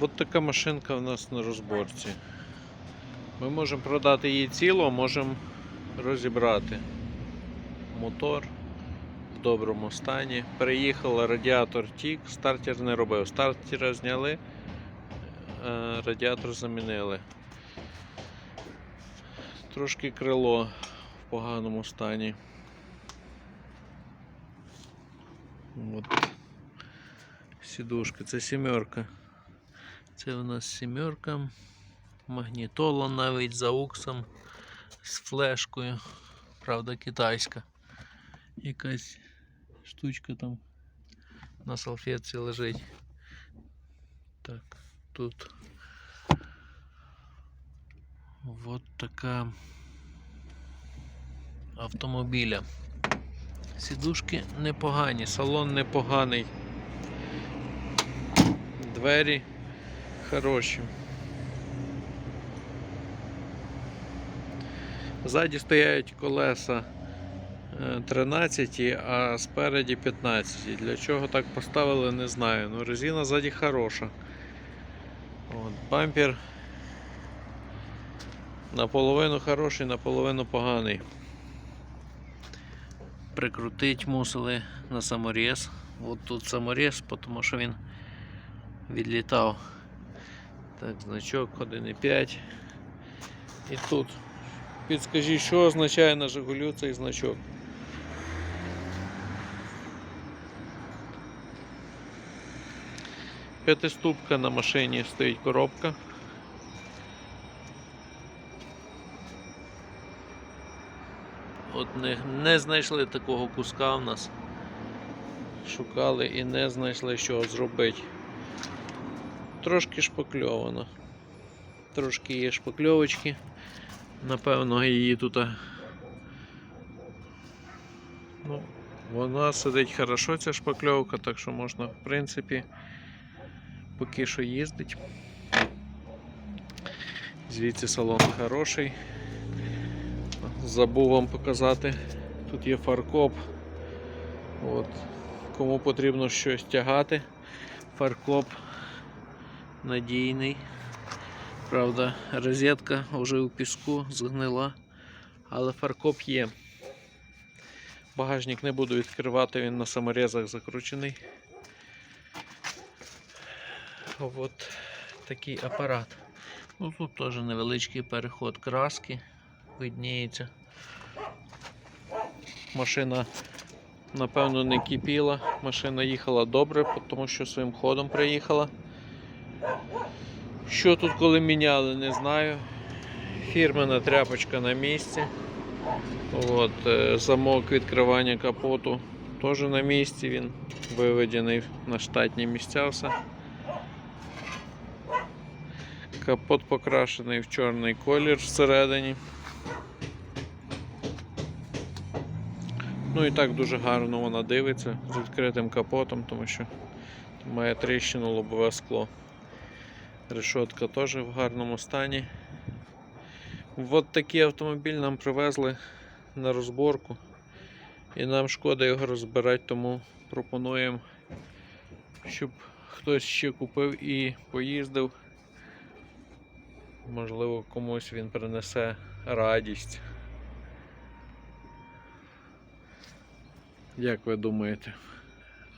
От така машинка в нас на розборці. Ми можемо продати її цілу, а можемо розібрати. Мотор в доброму стані. Переїхала, радіатор тік, стартер не робив. Стартера зняли, е, радіатор замінили. Трошки крило в поганому стані. От. Сідушка, це сімерка. Це у нас сімерка. Магнітола навіть за уксом з флешкою. Правда, китайська. Якась штучка там на салфетці лежить. Так, тут. Вот така автомобіля. Сідушки непогані, салон непоганий. Двері хороші. Ззаді стоять колеса е, 13, а спереді 15. Для чого так поставили, не знаю. Ну, резина ззаді хороша. От, бампер наполовину хороший, наполовину поганий. Прикрутить мусили на саморіз. От тут саморіз, тому що він відлітав. Так, значок 1,5. І тут. Підскажіть, що означає на Жигулю цей значок. П'ятиступка на машині стоїть коробка. От не, не знайшли такого куска в нас. Шукали і не знайшли, що зробити. Трошки шпакльовано. Трошки є шпакльовочки. Напевно, її тут. Ну, вона сидить хорошо, ця шпакльовка, так що можна, в принципі, поки що їздить. Звідси салон хороший. Забув вам показати. Тут є фаркоп. От. Кому потрібно щось тягати, фаркоп надійний. Правда, розетка вже у піску згнила, але фаркоп є. Багажник не буду відкривати, він на саморезах закручений. От такий апарат. Ну, тут теж невеличкий переход краски видніється. Машина, напевно, не кипіла. Машина їхала добре, тому що своїм ходом приїхала. Що тут коли міняли, не знаю. Фірмена тряпочка на місці. От, е, замок відкривання капоту теж на місці, він виведений на штатні місця все. Капот покрашений в чорний колір всередині. Ну і так дуже гарно вона дивиться з відкритим капотом, тому що має тріщину лобове скло. Решотка теж в гарному стані. От такий автомобіль нам привезли на розборку. І нам шкода його розбирати, тому пропонуємо, щоб хтось ще купив і поїздив. Можливо, комусь він принесе радість. Як ви думаєте?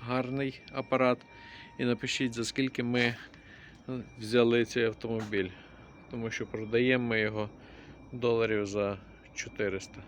Гарний апарат. І напишіть, за скільки ми взяли цей автомобіль. Тому що продаємо ми його доларів за 400.